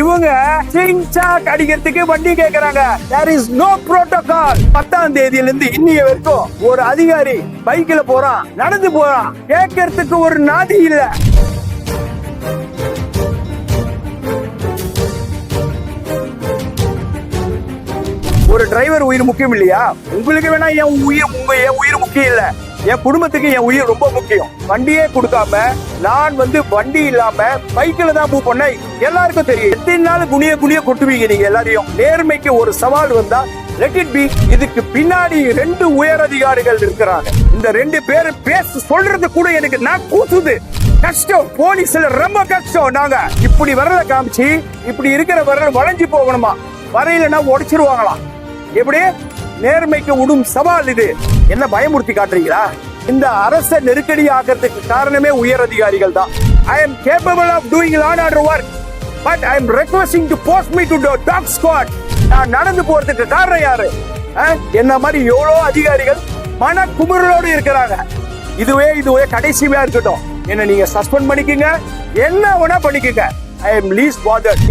இவங்க சிங் சாக் அடிக்கிறதுக்கு வண்டி கேக்குறாங்க. தேர் இஸ் நோ புரோட்டோகால் பத்தாம் தேதியில இருந்து இன்னைய வரைக்கும் ஒரு அதிகாரி பைக்ல போறான் நடந்து போறான். கேட்கறதுக்கு ஒரு நாதி இல்லை. ஒரு டிரைவர் உயிர் முக்கியம் இல்லையா? உங்களுக்கு வேணா என் உயிர் உங்க என் உயிர் முக்கியம் இல்ல. என் குடும்பத்துக்கு என் உயிர் ரொம்ப முக்கியம். வண்டியே கொடுக்காம நான் வந்து வண்டி இல்லாம பைக்கில் தான் மூவ் பண்ண எல்லாருக்கும் தெரியும். எத்தனை நாள் குனிய குனிய கொட்டுவீங்க நீங்க எல்லாரையும்? நேர்மைக்கு ஒரு சவால் வந்தா லெட் இட் பி இதுக்கு பின்னாடி ரெண்டு உயர் அதிகாரிகள் இருக்கிறாங்க. இந்த ரெண்டு பேர் பேச சொல்றது கூட எனக்கு நான் கூசுது. கஷ்டம். போலீஸ்ல ரொம்ப கஷ்டம் நாங்க. இப்படி வரல காமிச்சு இப்படி இருக்கிற வரல வளைஞ்சு போகணுமா? வரையிலனா உடைச்சிருவாங்களாம். எப்படி? நேர்மைக்கு உடும் சவால் இது. என்ன பயமுறுத்தி காட்டுறீங்களா? இந்த அரச நெருக்கடி ஆகிறதுக்கு காரணமே உயர் அதிகாரிகள் தான். I am capable of doing law and order work but I am requesting to post me to dog squad நான் நடந்து போறதுக்கு காரணம் யாரு? என்ன மாதிரி எவ்வளோ அதிகாரிகள் மன குமுறலோடு இருக்கிறாங்க. இதுவே இதுவே கடைசியா இருக்கட்டும். என்ன நீங்க சஸ்பெண்ட் பண்ணிக்கங்க. என்ன வேணா பண்ணிக்கங்க. I am lease father